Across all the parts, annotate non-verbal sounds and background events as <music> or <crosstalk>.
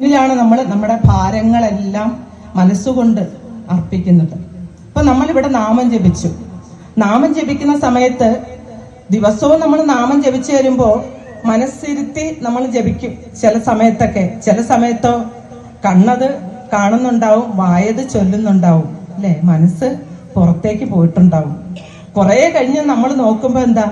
ഇതിലാണ് നമ്മൾ നമ്മുടെ ഭാരങ്ങളെല്ലാം മനസ്സുകൊണ്ട് അർപ്പിക്കുന്നത്. നമ്മൾ നമ്മളിവിടെ നാമം ജപിച്ചു. നാമം ജപിക്കുന്ന സമയത്ത് ദിവസവും നമ്മൾ നാമം ജപിച്ചു വരുമ്പോ മനസ്സിരുത്തി നമ്മൾ ജപിക്കും. ചില സമയത്തൊക്കെ ചില സമയത്തോ കണ്ണത് കാണുന്നുണ്ടാവും വായത് ചൊല്ലുന്നുണ്ടാവും അല്ലെ? മനസ്സ് പുറത്തേക്ക് പോയിട്ടുണ്ടാവും. കുറെ കഴിഞ്ഞ് നമ്മൾ നോക്കുമ്പോ എന്താ?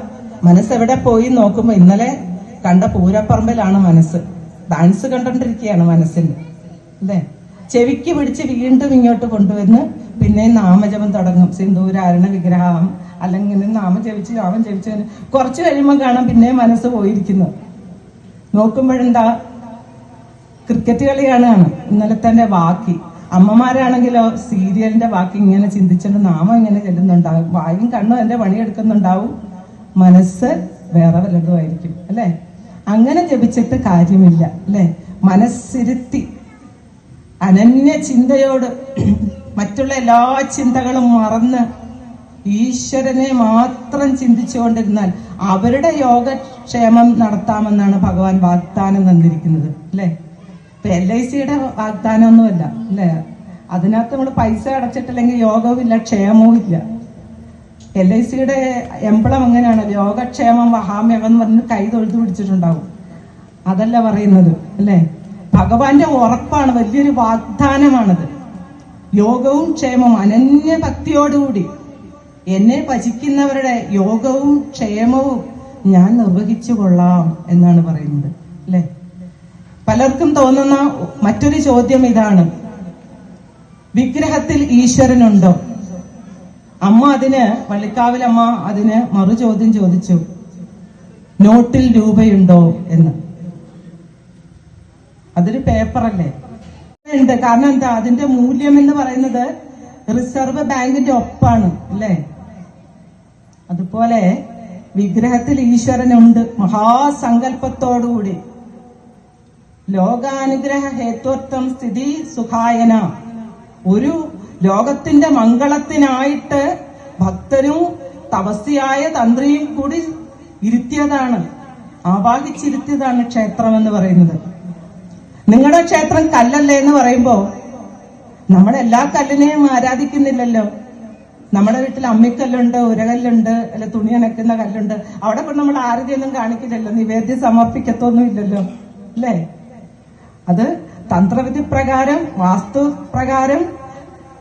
മനസ്സ് എവിടെ പോയി നോക്കുമ്പോ ഇന്നലെ കണ്ട പൂരപ്പറമ്പിലാണ് മനസ്സ്. ഡാൻസ് കണ്ടോണ്ടിരിക്കുകയാണ് മനസ്സിൽ. അല്ലേ? ചെവിക്ക് പിടിച്ച് വീണ്ടും ഇങ്ങോട്ട് കൊണ്ടുവന്ന് പിന്നെ നാമജപം തുടങ്ങും. സിന്ദൂരാരണ വിഗ്രഹം അല്ലെങ്കിൽ നാമം ജപിച്ച് നാമം ജപിച്ച് കുറച്ച് കഴിയുമ്പോൾ കാണാം പിന്നെ മനസ്സ് പോയിരിക്കുന്നു. നോക്കുമ്പോഴെന്താ? ക്രിക്കറ്റ് കളിയാണ് ഇന്നലെ തന്നെ ബാക്കി. അമ്മമാരാണെങ്കിലോ സീരിയലിന്റെ ബാക്കി ഇങ്ങനെ ചിന്തിച്ചുകൊണ്ട് നാമം ഇങ്ങനെ ചെല്ലുന്നുണ്ടാവും. വായും കണ്ണും എന്റെ പണിയെടുക്കുന്നുണ്ടാവും മനസ്സ് വേറെ വല്ലതുമായിരിക്കും അല്ലെ? അങ്ങനെ ജപിച്ചിട്ട് കാര്യമില്ല അല്ലെ? മനസ്സിരുത്തി അനന്യ ചിന്തയോട് <clears throat> മറ്റുള്ള എല്ലാ ചിന്തകളും മറന്ന് ഈശ്വരനെ മാത്രം ചിന്തിച്ചുകൊണ്ടിരുന്നാൽ അവരുടെ യോഗക്ഷേമം നടത്താമെന്നാണ് ഭഗവാൻ വാഗ്ദാനം തന്നിരിക്കുന്നത് അല്ലേ? ഇപ്പൊ എൽ ഐ സിയുടെ വാഗ്ദാനമൊന്നുമല്ല അല്ലേ? അതിനകത്ത് നമ്മൾ പൈസ അടച്ചിട്ടില്ലെങ്കിൽ യോഗവും ഇല്ല ക്ഷേമവും ഇല്ല എൽ ഐ സിയുടെ എംപ്ലം എങ്ങനെയാണ്? രോഗക്ഷേമം വഹാമ്യകം എന്ന് പറഞ്ഞ് കൈ തൊഴുത്ത് പിടിച്ചിട്ടുണ്ടാവും. അതല്ല പറയുന്നത് അല്ലേ? ഭഗവാന്റെ ഉറപ്പാണ് വലിയൊരു വാഗ്ദാനമാണത്. യോഗവും ക്ഷേമവും അനന്യ ഭക്തിയോടുകൂടി എന്നെ ഭജിക്കുന്നവരുടെ യോഗവും ക്ഷേമവും ഞാൻ നിർവഹിച്ചു കൊള്ളാം എന്നാണ് പറയുന്നത് അല്ലേ? പലർക്കും തോന്നുന്ന മറ്റൊരു ചോദ്യം ഇതാണ്. വിഗ്രഹത്തിൽ ഈശ്വരനുണ്ടോ? അമ്മ അതിന് പള്ളിക്കാവിലമ്മ അതിന് മറു ചോദ്യം ചോദിച്ചു. നോട്ടിൽ രൂപയുണ്ടോ? എന്ന്. അതൊരു പേപ്പറല്ലേ? ഉണ്ട്. കാരണം എന്താ? അതിന്റെ മൂല്യം എന്ന് പറയുന്നത് റിസർവ് ബാങ്കിന്റെ ഒപ്പാണ് അല്ലേ? അതുപോലെ വിഗ്രഹത്തിൽ ഈശ്വരനുണ്ട്. മഹാസങ്കല്പത്തോടുകൂടി. ലോകാനുഗ്രഹ ഹേത്വത്വം സ്ഥിതി സുഖായന. ഒരു ലോകത്തിന്റെ മംഗളത്തിനായിട്ട് ഭക്തനും തപസ്യായ തന്ത്രിയും കൂടി ഇരുത്തിയതാണ് ആവാഹിച്ചിരുത്തിയതാണ് ക്ഷേത്രം എന്ന് പറയുന്നത്. നിങ്ങളുടെ ക്ഷേത്രം കല്ലല്ലേ എന്ന് പറയുമ്പോ നമ്മൾ എല്ലാ കല്ലിനെയും ആരാധിക്കുന്നില്ലല്ലോ. നമ്മുടെ വീട്ടിൽ അമ്മിക്കല്ലുണ്ട് ഉരകല്ലുണ്ട് അല്ലെ തുണി അനക്കുന്ന കല്ലുണ്ട്. അവിടെ കൊണ്ട് നമ്മൾ ആരതിയൊന്നും കാണിക്കില്ലല്ലോ നിവേദ്യം സമർപ്പിക്കത്തൊന്നും ഇല്ലല്ലോ അല്ലേ? അത് തന്ത്രവിധി പ്രകാരം വാസ്തു പ്രകാരം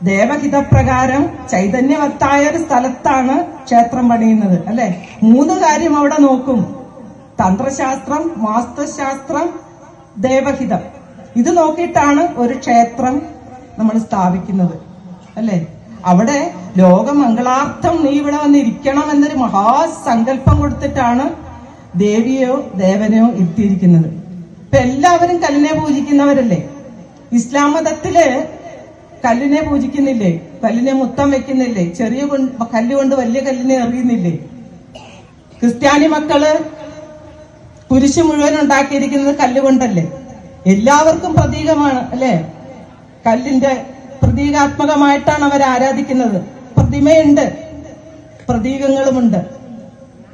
ദേവഹിത പ്രകാരം ചൈതന്യവത്തായ ഒരു സ്ഥലത്താണ് ക്ഷേത്രം പണിയുന്നത് അല്ലെ? മൂന്ന് കാര്യം അവിടെ നോക്കും. തന്ത്രശാസ്ത്രം വാസ്തുശാസ്ത്രം ദേവഹിതം. ഇത് നോക്കിയിട്ടാണ് ഒരു ക്ഷേത്രം നമ്മൾ സ്ഥാപിക്കുന്നത് അല്ലെ? അവിടെ ലോകമംഗളാർത്ഥം നീ ഇവിടെ വന്നിരിക്കണം എന്നൊരു മഹാസങ്കല്പം കൊടുത്തിട്ടാണ് ദേവിയോ ദേവനെയോ ഇരുത്തിയിരിക്കുന്നത് ഇപ്പൊ എല്ലാവരും കല്ലിനെ പൂജിക്കുന്നവരല്ലേ? ഇസ്ലാം മതത്തിൽ കല്ലിനെ പൂജിക്കുന്നില്ലേ? കല്ലിനെ മുത്തം വെക്കുന്നില്ലേ? ചെറിയ കൊണ്ട് കല്ലുകൊണ്ട് വലിയ കല്ലിനെ എറിയുന്നില്ലേ? ക്രിസ്ത്യാനി മക്കൾ കുരിശ് മുഴുവൻ ഉണ്ടാക്കിയിരിക്കുന്നത് കല്ലുകൊണ്ടല്ലേ എല്ലാവർക്കും പ്രതീകമാണ് അല്ലെ? കല്ലിന്റെ പ്രതീകാത്മകമായിട്ടാണ് അവർ ആരാധിക്കുന്നത്. പ്രതിമയുണ്ട് പ്രതീകങ്ങളുമുണ്ട്.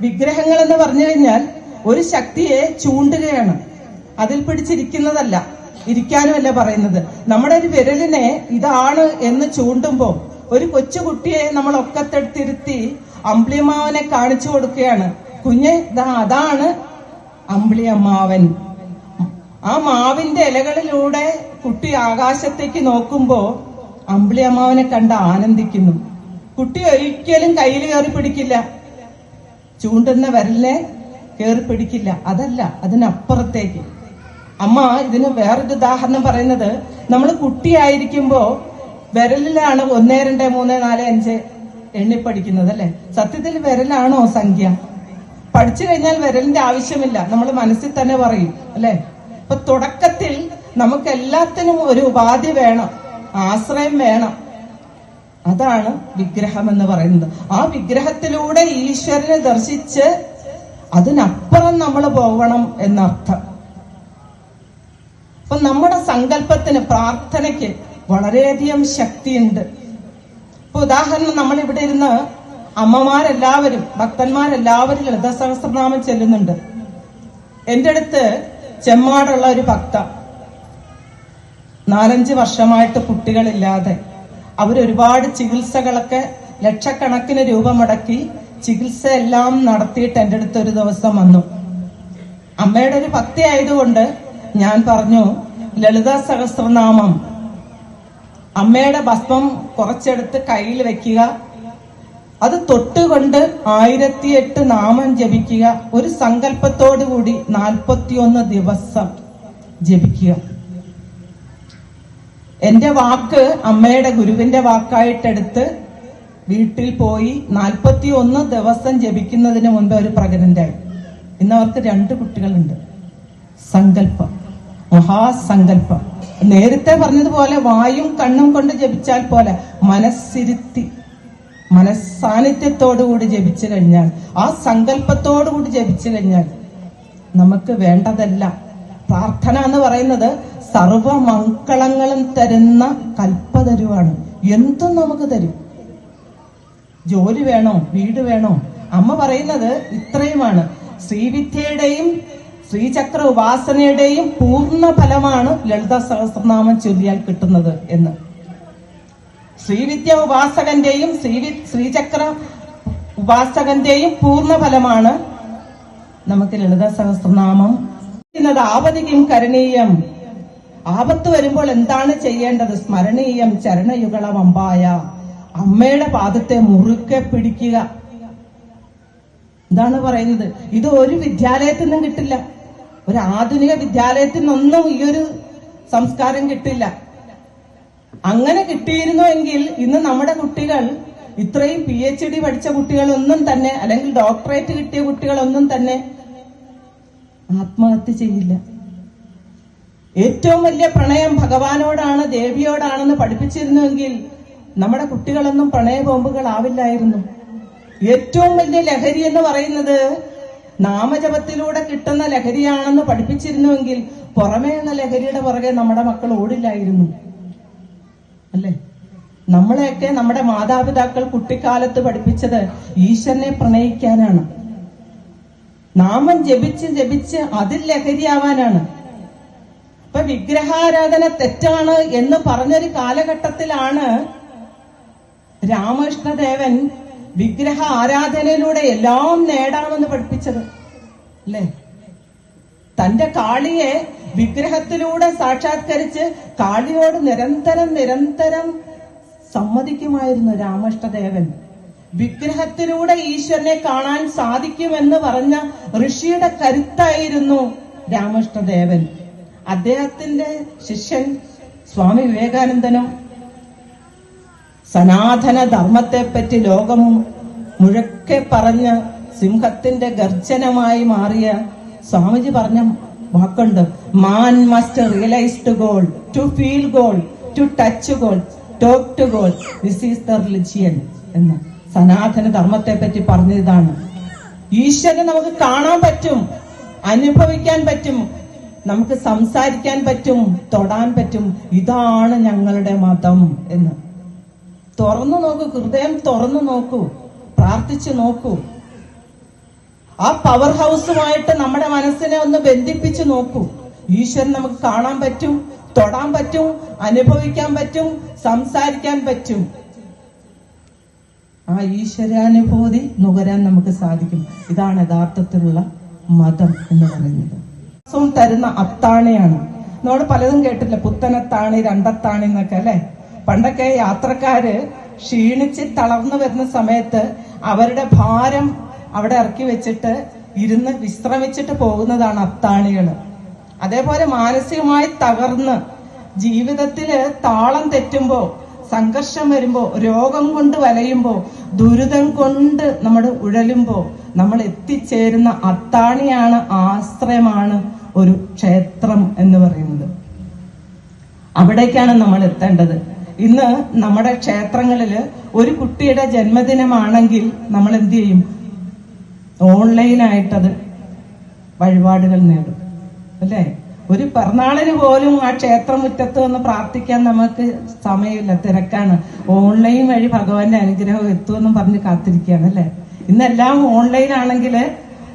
വിഗ്രഹങ്ങൾ എന്ന് പറഞ്ഞു കഴിഞ്ഞാൽ ഒരു ശക്തിയെ ചൂണ്ടുകയാണ്. അതിൽ പിടിച്ചിരിക്കുന്നതല്ല. ഇരിക്കാനുമല്ല പറയുന്നത്? നമ്മുടെ ഒരു വിരലിനെ ഇതാണ് എന്ന് ചൂണ്ടുമ്പോൾ ഒരു കൊച്ചുകുട്ടിയെ നമ്മൾ ഒക്കത്തെടുത്തിരുത്തി അമ്പിളിയമ്മാവനെ കാണിച്ചു കൊടുക്കുകയാണ്. കുഞ്ഞ് അതാണ് അമ്പിളിയമ്മാവൻ. ആ മാവിന്റെ ഇലകളിലൂടെ കുട്ടി ആകാശത്തേക്ക് നോക്കുമ്പോ അമ്പിളിയമ്മാവനെ കണ്ട് ആനന്ദിക്കുന്നു. കുട്ടി ഒരിക്കലും കയ്യിൽ കയറി പിടിക്കില്ല. ചൂണ്ടുന്ന വിരലിനെ കയറി പിടിക്കില്ല. അതല്ല അതിനപ്പുറത്തേക്ക്. അമ്മ ഇതിന് വേറൊരു ഉദാഹരണം പറയുന്നത്. നമ്മൾ കുട്ടിയായിരിക്കുമ്പോ വിരലിലാണ് ഒന്ന് രണ്ട് മൂന്ന് നാല് അഞ്ച് എണ്ണി പഠിക്കുന്നത് അല്ലെ? സത്യത്തിൽ വിരലാണോ സംഖ്യ? പഠിച്ചു കഴിഞ്ഞാൽ വിരലിന്റെ ആവശ്യമില്ല. നമ്മൾ മനസ്സിൽ തന്നെ പറയും അല്ലെ? അപ്പൊ തുടക്കത്തിൽ നമുക്ക് എല്ലാത്തിനും ഒരു ഉപാധി വേണം ആശ്രയം വേണം. അതാണ് വിഗ്രഹം എന്ന് പറയുന്നത്. ആ വിഗ്രഹത്തിലൂടെ ഈശ്വരനെ ദർശിച്ച് അതിനപ്പുറം നമ്മൾ പോകണം എന്നർത്ഥം. അപ്പൊ നമ്മുടെ സങ്കല്പത്തിന് പ്രാർത്ഥനയ്ക്ക് വളരെയധികം ശക്തിയുണ്ട്. ഇപ്പൊ ഉദാഹരണം നമ്മൾ ഇവിടെ ഇരുന്ന് അമ്മമാരെല്ലാവരും ഭക്തന്മാരെല്ലാവരും ലളിത സഹസ്രനാമം ചെല്ലുന്നുണ്ട്. എന്റെ അടുത്ത് ചെമ്മാടുള്ള ഒരു ഭക്ത നാലഞ്ച് വർഷമായിട്ട് കുട്ടികളില്ലാതെ അവരൊരുപാട് ചികിത്സകളൊക്കെ ലക്ഷക്കണക്കിന് രൂപ മുടക്കി ചികിത്സ എല്ലാം നടത്തിയിട്ട് എന്റെ അടുത്ത് ഒരു ദിവസം വന്നു. അമ്മയുടെ ഒരു ഭക്തി ആയതുകൊണ്ട് ഞാൻ പറഞ്ഞു ലളിത സഹസ്രനാമം. അമ്മയുടെ ഭസ്മം കുറച്ചെടുത്ത് കയ്യിൽ വെക്കുക അത് തൊട്ടുകൊണ്ട് ആയിരത്തി എട്ട് നാമം ജപിക്കുക. ഒരു സങ്കല്പത്തോടു കൂടി നാൽപ്പത്തിയൊന്ന് ദിവസം ജപിക്കുക. എന്റെ വാക്ക് അമ്മയുടെ ഗുരുവിന്റെ വാക്കായിട്ടെടുത്ത് വീട്ടിൽ പോയി നാൽപ്പത്തി ഒന്ന് ദിവസം ജപിക്കുന്നതിന് മുൻപ് ഒരു പ്രകടനായി ഇന്ന് അവർക്ക് രണ്ട് കുട്ടികളുണ്ട്. സങ്കല്പം. മഹാസങ്കല്പം. നേരത്തെ പറഞ്ഞതുപോലെ വായും കണ്ണും കൊണ്ട് ജപിച്ചാൽ പോലെ മനസ്സിരുത്തി മനസ്സാന്നിധ്യത്തോടുകൂടി ജപിച്ചു കഴിഞ്ഞാൽ ആ സങ്കല്പത്തോടുകൂടി ജപിച്ചു കഴിഞ്ഞാൽ നമുക്ക് വേണ്ടതല്ല. പ്രാർത്ഥന എന്ന് പറയുന്നത് സർവമംഗളങ്ങളും തരുന്ന കൽപ്പതരുവാണ്. എന്തും നമുക്ക് തരും. ജോലി വേണോ? വീട് വേണോ? അമ്മ പറയുന്നത് ഇത്രയുമാണ്. ശ്രീവിദ്യയുടെയും ശ്രീചക്ര ഉപാസനയുടെയും പൂർണ ഫലമാണ് ലളിത സഹസ്രനാമം ചൊല്ലിയാൽ കിട്ടുന്നത് എന്ന്. ശ്രീവിദ്യ ഉപാസകന്റെയും ശ്രീവി ശ്രീചക്ര ഉപാസകന്റെയും പൂർണ ഫലമാണ് നമുക്ക് ലളിത സഹസ്രനാമം. ചെയ്യുന്നത് ആപതിക്കും കരണീയം. ആപത്ത് വരുമ്പോൾ എന്താണ് ചെയ്യേണ്ടത്? സ്മരണീയം ചരണയുഗളം അമ്പായ. അമ്മയുടെ പാദത്തെ മുറുക്കെ പിടിക്കുക. എന്താണ് പറയുന്നത്. ഇത് ഒരു വിദ്യാലയത്തിൽ നിന്നും കിട്ടില്ല. ഒരു ആധുനിക വിദ്യാലയത്തിൽ നിന്നൊന്നും ഈ ഒരു സംസ്കാരം കിട്ടില്ല. അങ്ങനെ കിട്ടിയിരുന്നുവെങ്കിൽ ഇന്ന് നമ്മുടെ കുട്ടികൾ ഇത്രയും പി എച്ച് ഡി പഠിച്ച കുട്ടികളൊന്നും തന്നെ അല്ലെങ്കിൽ ഡോക്ടറേറ്റ് കിട്ടിയ കുട്ടികളൊന്നും തന്നെ ആത്മഹത്യ ചെയ്യില്ല. ഏറ്റവും വലിയ പ്രണയം ഭഗവാനോടാണ് ദേവിയോടാണെന്ന് പഠിപ്പിച്ചിരുന്നുവെങ്കിൽ നമ്മുടെ കുട്ടികളൊന്നും പ്രണയ ബോംബുകൾ ആവില്ലായിരുന്നു ഏറ്റവും വലിയ ലഹരി എന്ന് പറയുന്നത് നാമജപത്തിലൂടെ കിട്ടുന്ന ലഹരിയാണെന്ന് പഠിപ്പിച്ചിരുന്നുവെങ്കിൽ പുറമേ എന്ന ലഹരിയുടെ പുറകെ നമ്മുടെ മക്കൾ ഓടില്ലായിരുന്നു. അല്ലേ? നമ്മളെയൊക്കെ നമ്മുടെ മാതാപിതാക്കൾ കുട്ടിക്കാലത്ത് പഠിപ്പിച്ചത് ഈശ്വരനെ പ്രണയിക്കാനാണ്. നാമം ജപിച്ച് ജപിച്ച് അതിൽ ലഹരിയാവാനാണ്. ഇപ്പൊ വിഗ്രഹാരാധന തെറ്റാണ് എന്ന് പറഞ്ഞൊരു കാലഘട്ടത്തിലാണ് രാമകൃഷ്ണദേവൻ വിഗ്രഹ ആരാധനയിലൂടെ എല്ലാം നേടാമെന്ന് പഠിപ്പിച്ചത്. അല്ലേ? തന്റെ കാളിയെ വിഗ്രഹത്തിലൂടെ സാക്ഷാത്കരിച്ച് കാളിയോട് നിരന്തരം നിരന്തരം സമ്മതിക്കുമായിരുന്നു രാമകൃഷ്ണദേവൻ. വിഗ്രഹത്തിലൂടെ ഈശ്വരനെ കാണാൻ സാധിക്കുമെന്ന് പറഞ്ഞ ഋഷിയുടെ കരുത്തായിരുന്നു രാമകൃഷ്ണദേവൻ. അദ്ദേഹത്തിന്റെ ശിഷ്യൻ സ്വാമി വിവേകാനന്ദനും സനാതന ധർമ്മത്തെപ്പറ്റി ലോകം മുഴക്കെ പറഞ്ഞ് സിംഹത്തിന്റെ ഗർജനമായി മാറിയ സ്വാമിജി പറഞ്ഞ വാക്കുണ്ട്. Man must realise to God to feel God to touch God talk to God this is the religion എന്ന് സനാതന ധർമ്മത്തെ പറ്റി പറഞ്ഞതാണ്. ഈശ്വരനെ നമുക്ക് കാണാൻ പറ്റും അനുഭവിക്കാൻ പറ്റും നമുക്ക് സംസാരിക്കാൻ പറ്റും തൊടാൻ പറ്റും. ഇതാണ് ഞങ്ങളുടെ മതം എന്ന്. തുറന്നു നോക്കൂ ഹൃദയം തുറന്നു നോക്കൂ പ്രാർത്ഥിച്ചു നോക്കൂ. ആ പവർ ഹൗസുമായിട്ട് നമ്മുടെ മനസ്സിനെ ഒന്ന് ബന്ധിപ്പിച്ചു നോക്കൂ. ഈശ്വരൻ നമുക്ക് കാണാൻ പറ്റും തൊടാൻ പറ്റും അനുഭവിക്കാൻ പറ്റും സംസാരിക്കാൻ പറ്റും. ആ ഈശ്വരാനുഭൂതി നുകരാൻ നമുക്ക് സാധിക്കും. ഇതാണ് യഥാർത്ഥത്തിലുള്ള മതം എന്ന് പറയുന്നത്. തരുന്ന അത്താണിയാണ്. നമ്മൾ പലതും കേട്ടില്ല പുത്തനത്താണി രണ്ടത്താണി എന്നൊക്കെ അല്ലെ? പണ്ടൊക്കെ യാത്രക്കാര് ക്ഷീണിച്ച് തളർന്നു വരുന്ന സമയത്ത് അവരുടെ ഭാരം അവിടെ ഇറക്കി വെച്ചിട്ട് ഇരുന്ന് വിശ്രമിച്ചിട്ട് പോകുന്നതാണ് അത്താണികൾ. അതേപോലെ മാനസികമായി തകർന്ന് ജീവിതത്തിൽ താളം തെറ്റുമ്പോ സംഘർഷം വരുമ്പോ രോഗം കൊണ്ട് വലയുമ്പോ ദുരിതം കൊണ്ട് നമ്മൾ ഉഴലുമ്പോ നമ്മൾ എത്തിച്ചേരുന്ന അത്താണിയാണ് ആശ്രയമാണ് ഒരു ക്ഷേത്രം എന്ന് പറയുന്നത്. അവിടേക്കാണ് നമ്മൾ എത്തേണ്ടത്. ഇന്ന് നമ്മുടെ ക്ഷേത്രങ്ങളിൽ ഒരു കുട്ടിയുടെ ജന്മദിനമാണെങ്കിൽ നമ്മൾ എന്ത് ചെയ്യും? ഓൺലൈനായിട്ടത് വഴിപാടുകൾ നേടും. അല്ലേ? ഒരു പിറന്നാളിന് പോലും ആ ക്ഷേത്രമുറ്റത്ത് വന്ന് പ്രാർത്ഥിക്കാൻ നമുക്ക് സമയമില്ല. തിരക്കാണ്. ഓൺലൈൻ വഴി ഭഗവാന്റെ അനുഗ്രഹം എത്തുമെന്നും പറഞ്ഞ് കാത്തിരിക്കുകയാണ് അല്ലേ? ഇന്നെല്ലാം ഓൺലൈൻ ആണെങ്കിൽ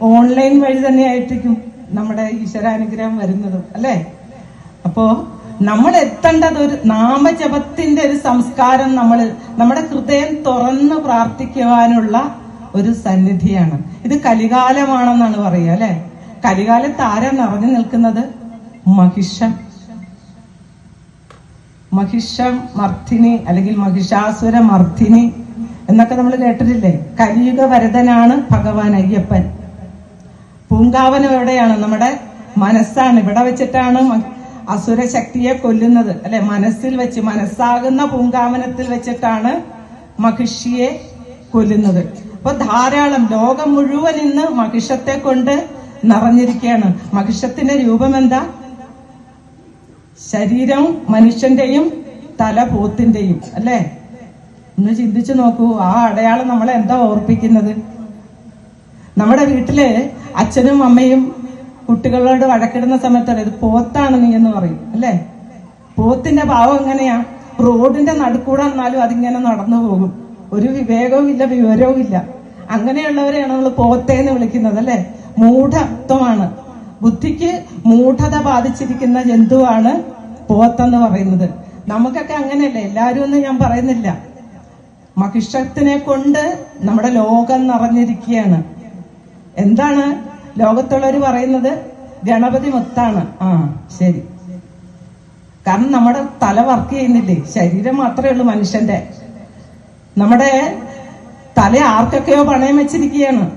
ഓൺലൈൻ വഴി തന്നെ ആയിരിക്കും നമ്മുടെ ഈശ്വരാനുഗ്രഹം വരുന്നത് അല്ലേ? അപ്പോ നമ്മൾ എത്തേണ്ടത് ഒരു നാമജപത്തിന്റെ ഒരു സംസ്കാരം നമ്മൾ നമ്മുടെ ഹൃദയം തുറന്ന് പ്രാർത്ഥിക്കുവാനുള്ള ഒരു സന്നിധിയാണ്. ഇത് കലികാലമാണെന്നാണ് പറയുക അല്ലെ? കലികാലത്ത് ആരാ നിറഞ്ഞു നിൽക്കുന്നത്? മഹിഷം. മഹിഷം മർദ്ദിനി അല്ലെങ്കിൽ മഹിഷാസുര മർദ്ദിനി എന്നൊക്കെ നമ്മൾ കേട്ടിട്ടില്ലേ? കലിയുഗ വരതനാണ് ഭഗവാൻ അയ്യപ്പൻ. പൂങ്കാവനം എവിടെയാണ്? നമ്മുടെ മനസ്സാണ്. ഇവിടെ വെച്ചിട്ടാണ് അസുര ശക്തിയെ കൊല്ലുന്നത് അല്ലെ? മനസ്സിൽ വെച്ച് മനസ്സാകുന്ന പൂങ്കാമനത്തിൽ വെച്ചിട്ടാണ് മഹിഷിയെ കൊല്ലുന്നത്. അപ്പൊ ധാരാളം ലോകം മുഴുവൻ ഇന്ന് മഹിഷത്തെ കൊണ്ട് നിറഞ്ഞിരിക്കുകയാണ്. മഹിഷത്തിന്റെ രൂപം എന്താ ശരീരം മനുഷ്യന്റെയും തല പോത്തിന്റെയും അല്ലേ? ഒന്ന് ചിന്തിച്ചു നോക്കൂ ആ അടയാളം നമ്മളെ എന്താ ഓർപ്പിക്കുന്നത്? നമ്മുടെ വീട്ടിൽ അച്ഛനും അമ്മയും കുട്ടികളോട് വഴക്കിടുന്ന സമയത്താണ് ഇത് പോത്താണ് നീ എന്ന് പറയും അല്ലേ? പോത്തിന്റെ ഭാവം എങ്ങനെയാ? റോഡിന്റെ നടുക്കൂടെ എന്നാലും അതിങ്ങനെ നടന്നു പോകും. ഒരു വിവേകവും ഇല്ല വിവരവും ഇല്ല അങ്ങനെയുള്ളവരെയാണ് നമ്മൾ പോത്തേന്ന് വിളിക്കുന്നത് അല്ലെ? മൂഢത്വമാണ്. ബുദ്ധിക്ക് മൂഢത ബാധിച്ചിരിക്കുന്ന ജന്തുവാണ് പോത്തെന്ന് പറയുന്നത്. നമുക്കൊക്കെ അങ്ങനെയല്ലേ? എല്ലാവരും ഒന്നും ഞാൻ പറയുന്നില്ല. മഹിഷത്തിനെ കൊണ്ട് നമ്മുടെ ലോകം നിറഞ്ഞിരിക്കുകയാണ്. എന്താണ് ലോകത്തുള്ളവർ പറയുന്നത് ഗണപതി മുത്താണ്. ആ ശരി. കാരണം നമ്മുടെ തല വർക്ക് ചെയ്യുന്നില്ലേ? ശരീരം മാത്രമേ ഉള്ളൂ മനുഷ്യന്റെ. നമ്മുടെ തല ആർക്കൊക്കെയോ പണയം വെച്ചിരിക്കുകയാണ്.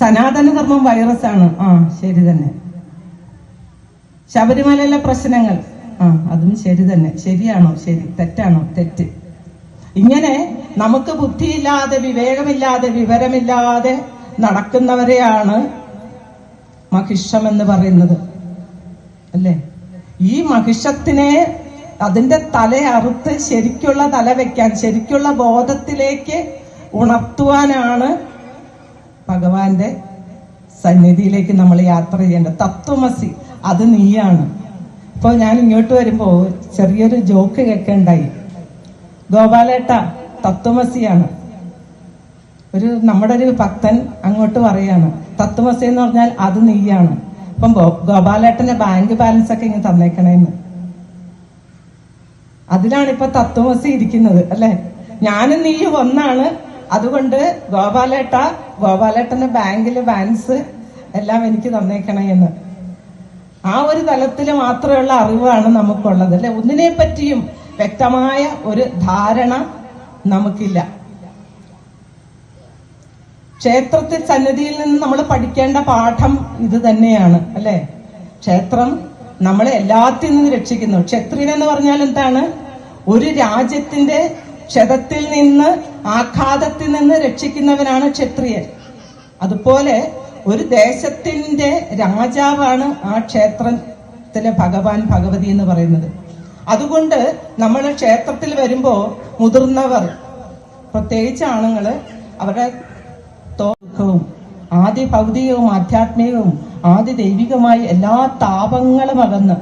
സനാതന ധർമ്മം വൈറസ് ആണ്. ആ ശരി തന്നെ. ശബരിമലയിലെ പ്രശ്നങ്ങൾ. ആ അതും ശരി തന്നെ. ശരിയാണോ? ശരി. തെറ്റാണോ? തെറ്റ്. ഇങ്ങനെ നമുക്ക് ബുദ്ധിയില്ലാതെ വിവേകമില്ലാതെ വിവരമില്ലാതെ നടക്കുന്നവരെയാണ് മഹിഷം എന്ന് പറയുന്നത്. അല്ലേ? ഈ മഹിഷത്തിനെ അതിന്റെ തല അറുത്ത് ശരിക്കുള്ള തല വെക്കാൻ ശരിക്കുള്ള ബോധത്തിലേക്ക് ഉണർത്തുവാനാണ് ഭഗവാന്റെ സന്നിധിയിലേക്ക് നമ്മൾ യാത്ര ചെയ്യേണ്ടത്. തത്വമസി അത് നീയാണ്. ഇപ്പൊ ഞാൻ ഇങ്ങോട്ട് വരുമ്പോ ചെറിയൊരു ജോക്ക് കേൾക്കണ്ടായി. ഗോപാലേട്ട തത്വമസിയാണ്. ഒരു നമ്മുടെ ഒരു ഭക്തൻ അങ്ങോട്ട് പറയാണ് തത്വമസി എന്ന് പറഞ്ഞാൽ അത് നീയാണ്. ഇപ്പം ഗോപാലേട്ടന്റെ ബാങ്ക് ബാലൻസ് ഒക്കെ ഇങ്ങനെ തന്നേക്കണേന്ന്. അതിലാണ് ഇപ്പൊ തത്വമസി ഇരിക്കുന്നത് അല്ലെ? ഞാനും നീയും ഒന്നാണ്. അതുകൊണ്ട് ഗോപാലേട്ട ഗോപാലേട്ടന്റെ ബാങ്കിലെ ബാലൻസ് എല്ലാം എനിക്ക് തന്നേക്കണേ എന്ന് ആ ഒരു തലത്തിൽ മാത്രമുള്ള അറിവാണ് നമുക്കുള്ളത് അല്ലെ? ഒന്നിനെ പറ്റിയും വ്യക്തമായ ഒരു ധാരണ നമുക്കില്ല. ക്ഷേത്രത്തിൽ സന്നിധിയിൽ നിന്ന് നമ്മൾ പഠിക്കേണ്ട പാഠം ഇത് തന്നെയാണ് അല്ലെ? ക്ഷേത്രം നമ്മളെ എല്ലാത്തിൽ നിന്ന് രക്ഷിക്കുന്നു. ക്ഷത്രിയൻ എന്ന് പറഞ്ഞാൽ എന്താണ്? ഒരു രാജ്യത്തിന്റെ ക്ഷതത്തിൽ നിന്ന് ആഘാതത്തിൽ നിന്ന് രക്ഷിക്കുന്നവനാണ് ക്ഷത്രിയൻ. അതുപോലെ ഒരു ദേശത്തിന്റെ രാജാവാണ് ആ ക്ഷേത്രത്തിലെ ഭഗവാൻ ഭഗവതി എന്ന് പറയുന്നത്. അതുകൊണ്ട് നമ്മൾ ക്ഷേത്രത്തിൽ വരുമ്പോ മുതിർന്നവർ പ്രത്യേകിച്ച് ആണുങ്ങൾ അവരുടെ ദുഃഖവും ആദ്യ ഭൗതികവും ആധ്യാത്മികവും ആദ്യ ദൈവികമായ എല്ലാ താപങ്ങളും അകന്ന്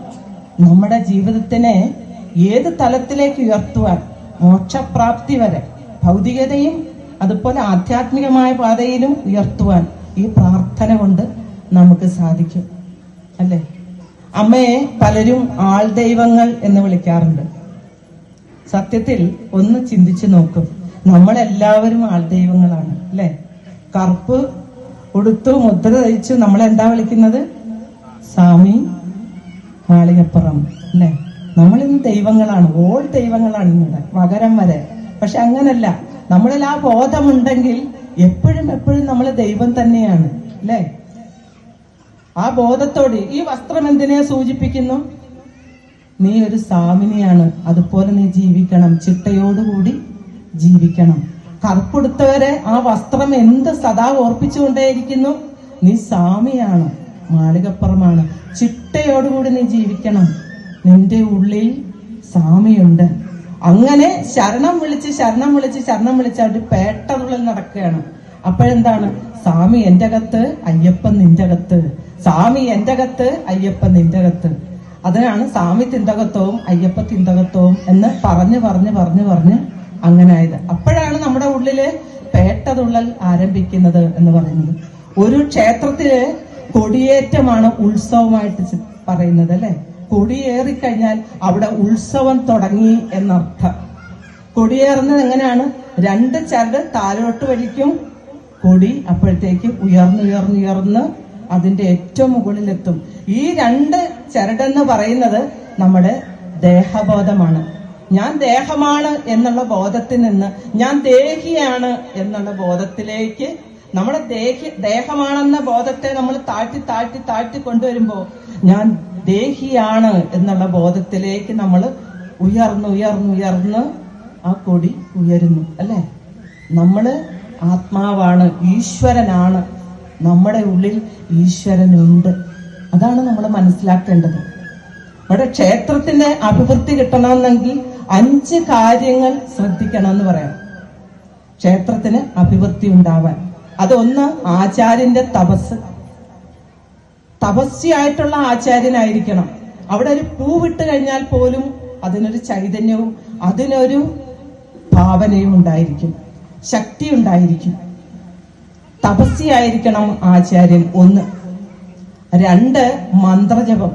നമ്മുടെ ജീവിതത്തിനെ ഏത് തലത്തിലേക്ക് ഉയർത്തുവാൻ മോക്ഷപ്രാപ്തി വരെ ഭൗതികതയും അതുപോലെ ആധ്യാത്മികമായ പാതയിലും ഉയർത്തുവാൻ ഈ പ്രാർത്ഥന കൊണ്ട് നമുക്ക് സാധിക്കും. അല്ലേ? അമ്മയെ പലരും ആൾ ദൈവങ്ങൾ എന്ന് വിളിക്കാറുണ്ട്. സത്യത്തിൽ ഒന്ന് ചിന്തിച്ചു നോക്കും. നമ്മളെല്ലാവരും ആൾ ദൈവങ്ങളാണ്. അല്ലെ? കറുപ്പ് ഉടുത്തു മുദ്ര ധരിച്ചു നമ്മൾ എന്താ വിളിക്കുന്നത്? സ്വാമി മാളികപ്പുറം അല്ലെ? നമ്മളിന്ന് ദൈവങ്ങളാണ് ഓൾ ദൈവങ്ങളാണ് ഇന്നിവിടെ മകരം വരെ. പക്ഷെ അങ്ങനല്ല നമ്മളിൽ ആ ബോധമുണ്ടെങ്കിൽ എപ്പോഴും എപ്പോഴും നമ്മൾ ദൈവം തന്നെയാണ് അല്ലേ? ആ ബോധത്തോട് ഈ വസ്ത്രം എന്തിനെ സൂചിപ്പിക്കുന്നു? നീ ഒരു സ്വാമിനിയാണ് അതുപോലെ നീ ജീവിക്കണം ചിട്ടയോടുകൂടി ജീവിക്കണം. കറുപ്പെടുത്തവരെ ആ വസ്ത്രം എന്ത് സദാ ഓർപ്പിച്ചുകൊണ്ടേയിരിക്കുന്നു? നീ സ്വാമിയാണ് മാളികപ്പുറമാണ്. ചിട്ടയോടുകൂടി നീ ജീവിക്കണം. നിന്റെ ഉള്ളിൽ സ്വാമിയുണ്ട്. അങ്ങനെ ശരണം വിളിച്ച് ശരണം വിളിച്ച് ശരണം വിളിച്ച് അവർ പേട്ടതുള്ളിൽ നടക്കുകയാണ്. അപ്പോഴെന്താണ്? സ്വാമി എന്റെ അകത്ത് അയ്യപ്പൻ നിന്റെ അകത്ത്. സ്വാമി എന്റെ അകത്ത് അയ്യപ്പൻ നിന്റെ അകത്ത്. അതിനാണ് സ്വാമി തിന്തകത്വവും അയ്യപ്പ തിന്തകത്വവും എന്ന് പറഞ്ഞ് പറഞ്ഞ് പറഞ്ഞ് പറഞ്ഞ് അങ്ങനെ ആയത് അപ്പോഴാണ് നമ്മുടെ ഉള്ളിൽ പേട്ടതുള്ളൽ ആരംഭിക്കുന്നത് എന്ന് പറയുന്നത്. ഒരു ക്ഷേത്രത്തിൽ കൊടിയേറ്റമാണ് ഉത്സവമായിട്ട് പറയുന്നത് അല്ലെ? കൊടിയേറിക്കഴിഞ്ഞാൽ അവിടെ ഉത്സവം തുടങ്ങി എന്നർത്ഥം. കൊടിയേറുന്നത് എങ്ങനെയാണ്? രണ്ട് ചരട് താലോട്ട് വലിക്കും കൊടി അപ്പോഴത്തേക്ക് ഉയർന്നുയർന്നുയർന്ന് അതിന്റെ ഏറ്റവും മുകളിലെത്തും. ഈ രണ്ട് ചരടെന്ന് പറയുന്നത് നമ്മുടെ ദേഹബോധമാണ്. ഞാൻ ദേഹമാണ് എന്നുള്ള ബോധത്തിൽ നിന്ന് ഞാൻ ദേഹിയാണ് എന്നുള്ള ബോധത്തിലേക്ക് നമ്മുടെ ദേഹി ദേഹമാണെന്ന ബോധത്തെ നമ്മൾ താഴ്ത്തി താഴ്ത്തി താഴ്ത്തി കൊണ്ടുവരുമ്പോ ഞാൻ ദേഹിയാണ് എന്നുള്ള ബോധത്തിലേക്ക് നമ്മൾ ഉയർന്നു ഉയർന്നു ഉയർന്ന് ആ കൊടി ഉയരുന്നു അല്ലെ? നമ്മൾ ആത്മാവാണ് ഈശ്വരനാണ്. നമ്മുടെ ഉള്ളിൽ ഈശ്വരനുണ്ട്. അതാണ് നമ്മൾ മനസ്സിലാക്കേണ്ടത്. നമ്മുടെ ക്ഷേത്രത്തിന്റെ അഭിവൃദ്ധി കിട്ടണമെന്നെങ്കിൽ അഞ്ച് കാര്യങ്ങൾ ശ്രദ്ധിക്കണം എന്ന് പറയാം. ക്ഷേത്രത്തിന് അഭിവൃദ്ധി ഉണ്ടാവാൻ. അതൊന്ന് ആചാര്യന്റെ തപസ്. തപസ്യായിട്ടുള്ള ആചാര്യനായിരിക്കണം. അവിടെ ഒരു പൂവിട്ട് കഴിഞ്ഞാൽ പോലും അതിനൊരു ചൈതന്യവും അതിനൊരു ഭാവനയും ഉണ്ടായിരിക്കും. ശക്തി ഉണ്ടായിരിക്കും. തപസ്യായിരിക്കണം ആചാര്യൻ. ഒന്ന്. രണ്ട് മന്ത്രജപം.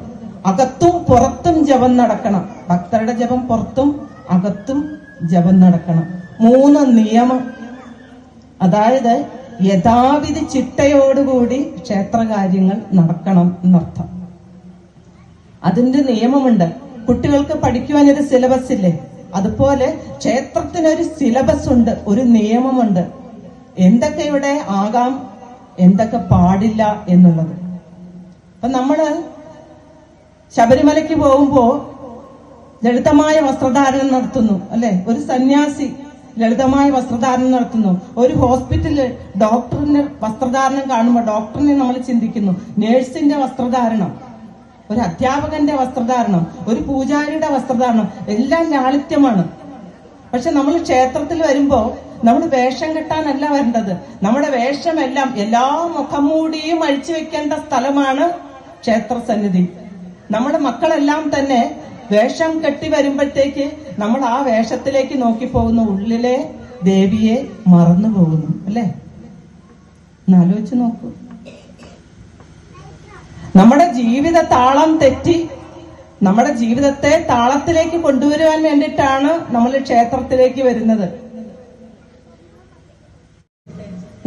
അകത്തും പുറത്തും ജപം നടക്കണം. ഭക്തരുടെ ജപം പുറത്തും അകത്തും ജപം നടക്കണം. മൂന്ന് നിയമം. അതായത് യഥാവിധി ചിട്ടയോടുകൂടി ക്ഷേത്രകാര്യങ്ങൾ നടക്കണം എന്നർത്ഥം. അതിന്റെ നിയമമുണ്ട്. കുട്ടികൾക്ക് പഠിക്കുവാൻ ഒരു സിലബസ് ഇല്ലേ? അതുപോലെ ക്ഷേത്രത്തിനൊരു സിലബസ് ഉണ്ട്. ഒരു നിയമമുണ്ട്. എന്തൊക്കെ ഇവിടെ ആകാം എന്തൊക്കെ പാടില്ല എന്നുള്ളത്. അപ്പൊ നമ്മൾ ശബരിമലയ്ക്ക് പോകുമ്പോ ലളിതമായ വസ്ത്രധാരണം നടത്തുന്നു അല്ലെ? ഒരു സന്യാസി ലളിതമായ വസ്ത്രധാരണം നടത്തുന്നു. ഒരു ഹോസ്പിറ്റലിൽ ഡോക്ടറിന്റെ വസ്ത്രധാരണം കാണുമ്പോൾ ഡോക്ടറിനെ നമ്മൾ ചിന്തിക്കുന്നു നേഴ്സിന്റെ വസ്ത്രധാരണം ഒരു അധ്യാപകന്റെ വസ്ത്രധാരണം ഒരു പൂജാരിയുടെ വസ്ത്രധാരണം എല്ലാം ലാളിത്യമാണ്. പക്ഷെ നമ്മൾ ക്ഷേത്രത്തിൽ വരുമ്പോ നമ്മൾ വേഷം കെട്ടാനല്ല വരേണ്ടത്. നമ്മുടെ വേഷമെല്ലാം എല്ലാ മുഖംമൂടിയും അഴിച്ചു വെക്കേണ്ട സ്ഥലമാണ് ക്ഷേത്ര സന്നിധി. നമ്മുടെ മക്കളെല്ലാം തന്നെ വേഷം കെട്ടി വരുമ്പോഴത്തേക്ക് നമ്മൾ ആ വേഷത്തിലേക്ക് നോക്കി പോകുന്നു ഉള്ളിലെ ദേവിയെ മറന്നു പോകുന്നു അല്ലേ? എന്നാലോചിച്ച് നോക്കൂ. നമ്മുടെ ജീവിത താളം തെറ്റി നമ്മുടെ ജീവിതത്തെ താളത്തിലേക്ക് കൊണ്ടുവരുവാൻ വേണ്ടിയിട്ടാണ് നമ്മൾ ക്ഷേത്രത്തിലേക്ക് വരുന്നത്.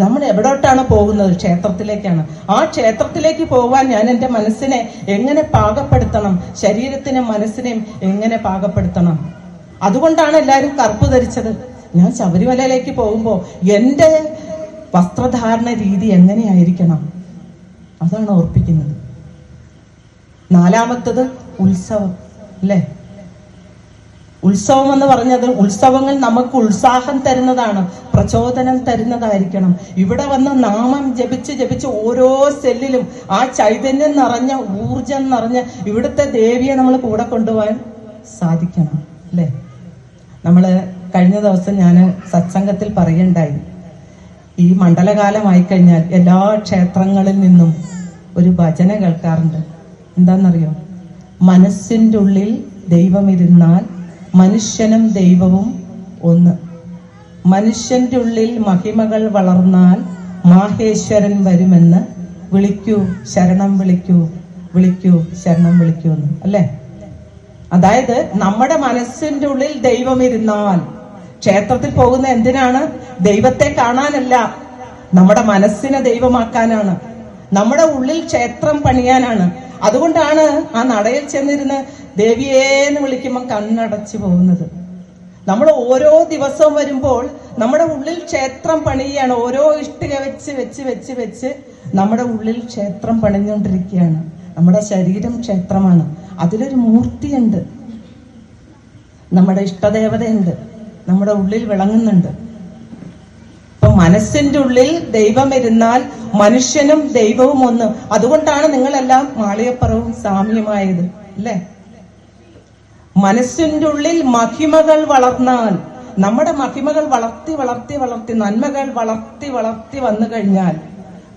നമ്മൾ എവിടോട്ടാണ് പോകുന്നത്? ക്ഷേത്രത്തിലേക്കാണ്. ആ ക്ഷേത്രത്തിലേക്ക് പോകാൻ ഞാൻ എന്റെ മനസ്സിനെ എങ്ങനെ പാകപ്പെടുത്തണം? ശരീരത്തിനും മനസ്സിനെയും എങ്ങനെ പാകപ്പെടുത്തണം? അതുകൊണ്ടാണ് എല്ലാവരും കറുപ്പ് ധരിച്ചത്. ഞാൻ ശബരിമലയിലേക്ക് പോകുമ്പോൾ എന്റെ വസ്ത്രധാരണ രീതി എങ്ങനെയായിരിക്കണം? അതാണ് ഓർപ്പിക്കുന്നത്. നാലാമത്തത് ഉത്സവം അല്ലേ? ഉത്സവം എന്ന് പറഞ്ഞത് ഉത്സവങ്ങൾ നമുക്ക് ഉത്സാഹം തരുന്നതാണ് പ്രചോദനം തരുന്നതായിരിക്കണം. ഇവിടെ വന്ന് നാമം ജപിച്ച് ജപിച്ച് ഓരോ സെല്ലിലും ആ ചൈതന്യം നിറഞ്ഞ ഊർജം നിറഞ്ഞ ഇവിടുത്തെ ദേവിയെ നമ്മൾ കൂടെ കൊണ്ടുപോകാൻ സാധിക്കണം അല്ലേ? നമ്മൾ കഴിഞ്ഞ ദിവസം ഞാൻ സത്സംഗത്തിൽ പറയുണ്ടായി ഈ മണ്ഡലകാലമായി കഴിഞ്ഞാൽ എല്ലാ ക്ഷേത്രങ്ങളിൽ നിന്നും ഒരു ഭജന കേൾക്കാറുണ്ട്. എന്താണെന്നറിയോ? മനസ്സിന്റെ ഉള്ളിൽ ദൈവമിരുന്നാൽ മനുഷ്യനും ദൈവവും ഒന്ന്. മനുഷ്യന്റെ ഉള്ളിൽ മഹിമകൾ വളർന്നാൽ മാഹേശ്വരൻ വരുമെന്ന് വിളിക്കൂ ശരണം വിളിക്കൂ വിളിക്കൂ ശരണം വിളിക്കൂ എന്ന്. അല്ലേ? അതായത് നമ്മുടെ മനസ്സിന്റെ ഉള്ളിൽ ദൈവം ഇരുന്നാൽ ക്ഷേത്രത്തിൽ പോകുന്ന എന്തിനാണ്? ദൈവത്തെ കാണാനല്ല. നമ്മുടെ മനസ്സിനെ ദൈവമാക്കാനാണ്. നമ്മുടെ ഉള്ളിൽ ക്ഷേത്രം പണിയാനാണ്. അതുകൊണ്ടാണ് ആ നടയിൽ ചെന്നിരുന്ന് ദേവിയേന്ന് വിളിക്കുമ്പോൾ കണ്ണടച്ചു പോകുന്നത്. നമ്മൾ ഓരോ ദിവസവും വരുമ്പോൾ നമ്മുടെ ഉള്ളിൽ ക്ഷേത്രം പണിയുകയാണ്. ഓരോ ഇഷ്ടിക വെച്ച് വെച്ച് വെച്ച് വെച്ച് നമ്മുടെ ഉള്ളിൽ ക്ഷേത്രം പണിഞ്ഞുകൊണ്ടിരിക്കുകയാണ്. നമ്മുടെ ശരീരം ക്ഷേത്രമാണ്. അതിലൊരു മൂർത്തിയുണ്ട്. നമ്മുടെ ഇഷ്ടദേവതയുണ്ട്. നമ്മുടെ ഉള്ളിൽ വിളങ്ങുന്നുണ്ട്. ഇപ്പൊ മനസ്സിന്റെ ഉള്ളിൽ ദൈവം ഇരുന്നാൽ മനുഷ്യനും ദൈവവും ഒന്ന് അതുകൊണ്ടാണ് നിങ്ങളെല്ലാം മാളികപ്പുറവും സാമ്യമായത്. അല്ലേ? മനസ്സിന്റെ ഉള്ളിൽ മഹിമകൾ വളർന്നാൽ നമ്മുടെ മഹിമകൾ വളർത്തി വളർത്തി വളർത്തി നന്മകൾ വളർത്തി വളർത്തി വന്നു കഴിഞ്ഞാൽ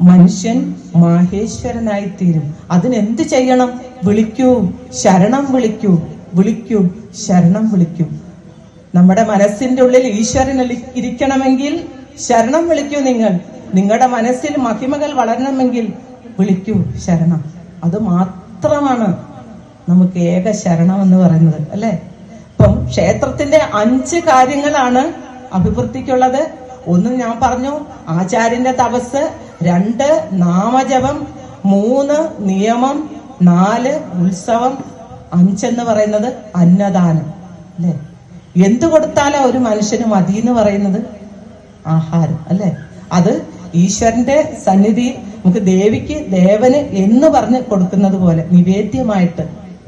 മനുഷ്യൻ മാഹേശ്വരനായി തീരും അതിനെന്ത് ചെയ്യണം? വിളിക്കൂ ശരണം വിളിക്കൂ വിളിക്കൂ ശരണം വിളിക്കൂ. നമ്മുടെ മനസ്സിന്റെ ഉള്ളിൽ ഈശ്വരൻ ഇരിക്കണമെങ്കിൽ ശരണം വിളിക്കൂ നിങ്ങൾ. നിങ്ങളുടെ മനസ്സിൽ മഹിമകൾ വളരണമെങ്കിൽ വിളിക്കൂ ശരണം. അത് മാത്രമാണ് നമുക്ക് ഏക ശരണം എന്ന് പറയുന്നത് അല്ലെ? ഇപ്പം ക്ഷേത്രത്തിന്റെ അഞ്ച് കാര്യങ്ങളാണ് അഭിവൃദ്ധിക്കുള്ളത്. ഒന്ന് ഞാൻ പറഞ്ഞു ആചാര്യന്റെ തപസ് രണ്ട് നാമജപം മൂന്ന് നിയമം നാല് ഉത്സവം അഞ്ചെന്ന് പറയുന്നത് അന്നദാനം അല്ലെ? എന്ത് കൊടുത്താലാ ഒരു മനുഷ്യന് മതി എന്ന് പറയുന്നത്? ആഹാരം അല്ലെ? അത് ഈശ്വരന്റെ സന്നിധി നമുക്ക് ദേവിക്ക് ദേവന് എന്ന് പറഞ്ഞ് കൊടുക്കുന്നത് പോലെ നിവേദ്യമായിട്ട്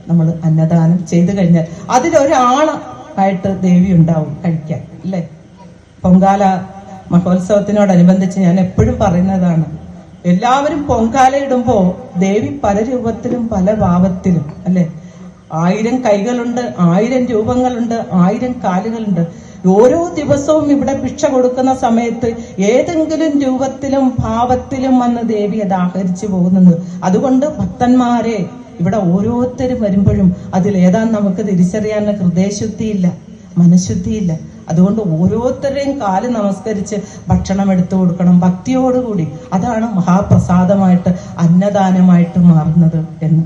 നമ്മൾ അന്നദാനം ചെയ്തു കഴിഞ്ഞാൽ അതിലൊരാളായിട്ട് ദേവി ഉണ്ടാവും കഴിക്കാൻ അല്ലേ? പൊങ്കാല മഹോത്സവത്തിനോടനുബന്ധിച്ച് ഞാൻ എപ്പോഴും പറയുന്നതാണ് എല്ലാവരും പൊങ്കാല ഇടുമ്പോ ദേവി പല രൂപത്തിലും പല ഭാവത്തിലും അല്ലെ? ആയിരം കൈകളുണ്ട് ആയിരം രൂപങ്ങളുണ്ട് ആയിരം കാലുകളുണ്ട്. ഓരോ ദിവസവും ഇവിടെ ഭിക്ഷ കൊടുക്കുന്ന സമയത്ത് ഏതെങ്കിലും രൂപത്തിലും ഭാവത്തിലും വന്ന് ദേവി അത് ആഹരിച്ചു പോകുന്നത്. അതുകൊണ്ട് ഭക്തന്മാരെ ഇവിടെ ഓരോരുത്തരും വരുമ്പോഴും അതിൽ ഏതാ നമുക്ക് തിരിച്ചറിയാനുള്ള ഹൃദയശുദ്ധിയില്ല മനഃശുദ്ധിയില്ല. അതുകൊണ്ട് ഓരോരുത്തരുടെയും കാൽ നമസ്കരിച്ച് ഭക്ഷണം എടുത്തു കൊടുക്കണം ഭക്തിയോടുകൂടി. അതാണ് മഹാപ്രസാദമായിട്ട് അന്നദാനമായിട്ട് മാറുന്നത് എന്ന്.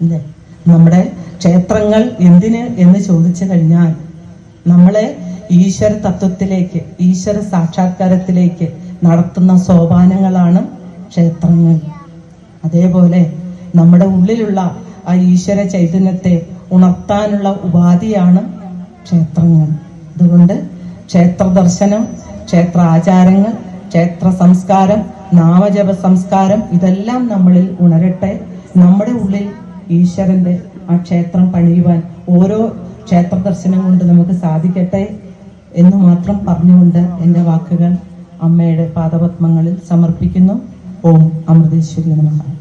അല്ലേ? നമ്മുടെ ക്ഷേത്രങ്ങൾ എന്തിന് എന്ന് ചോദിച്ചു കഴിഞ്ഞാൽ നമ്മളെ ഈശ്വര തത്വത്തിലേക്ക് ഈശ്വര സാക്ഷാത്കാരത്തിലേക്ക് നടത്തുന്ന സോപാനങ്ങളാണ് ക്ഷേത്രങ്ങൾ. അതേപോലെ നമ്മുടെ ഉള്ളിലുള്ള ആ ഈശ്വര ചൈതന്യത്തെ ഉണർത്താനുള്ള ഉപാധിയാണ് ക്ഷേത്രങ്ങൾ. അതുകൊണ്ട് ക്ഷേത്ര ദർശനം ക്ഷേത്ര ആചാരങ്ങൾ ക്ഷേത്ര സംസ്കാരം നാമജപ സംസ്കാരം ഇതെല്ലാം നമ്മളിൽ ഉണരട്ടെ. നമ്മുടെ ഉള്ളിൽ ഈശ്വരന്റെ ആ ക്ഷേത്രം പണിയുവാൻ ഓരോ ക്ഷേത്ര ദർശനം കൊണ്ട് നമുക്ക് സാധിക്കട്ടെ എന്ന് മാത്രം പറഞ്ഞുകൊണ്ട് എന്റെ വാക്കുകൾ അമ്മയുടെ പാദപത്മങ്ങളിൽ സമർപ്പിക്കുന്നു. ഓം അമൃതേശ്വരി നമഃ.